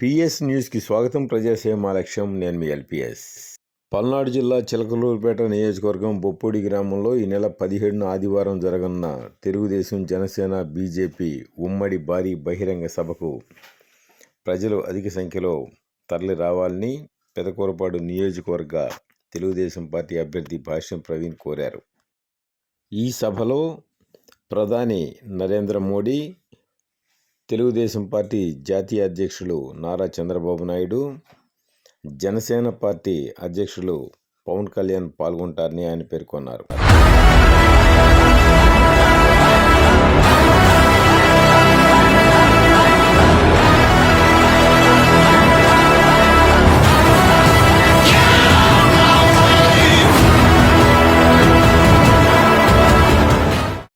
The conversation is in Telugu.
పిఎస్ న్యూస్కి స్వాగతం. ప్రజాసేవ లక్ష్యం నేను మీ ఎల్పిఎస్. పల్నాడు జిల్లా చిలకలూరుపేట నియోజకవర్గం బొప్పూడి గ్రామంలో ఈ నెల పదిహేడున ఆదివారం జరగనున్న తెలుగుదేశం జనసేన బీజేపీ ఉమ్మడి భారీ బహిరంగ సభకు ప్రజలు అధిక సంఖ్యలో తరలి రావాలని పెదకూరపాడు నియోజకవర్గ తెలుగుదేశం పార్టీ అభ్యర్థి భాష్యం ప్రవీణ్ కోరారు. ఈ సభలో ప్రధాని నరేంద్ర మోడీ తెలుగుదేశం పార్టీ జాతీయ అధ్యక్షులు నారా చంద్రబాబు నాయుడు జనసేన పార్టీ అధ్యక్షులు పవన్ కళ్యాణ్ పాల్గొంటారని ఆయన పేర్కొన్నారు.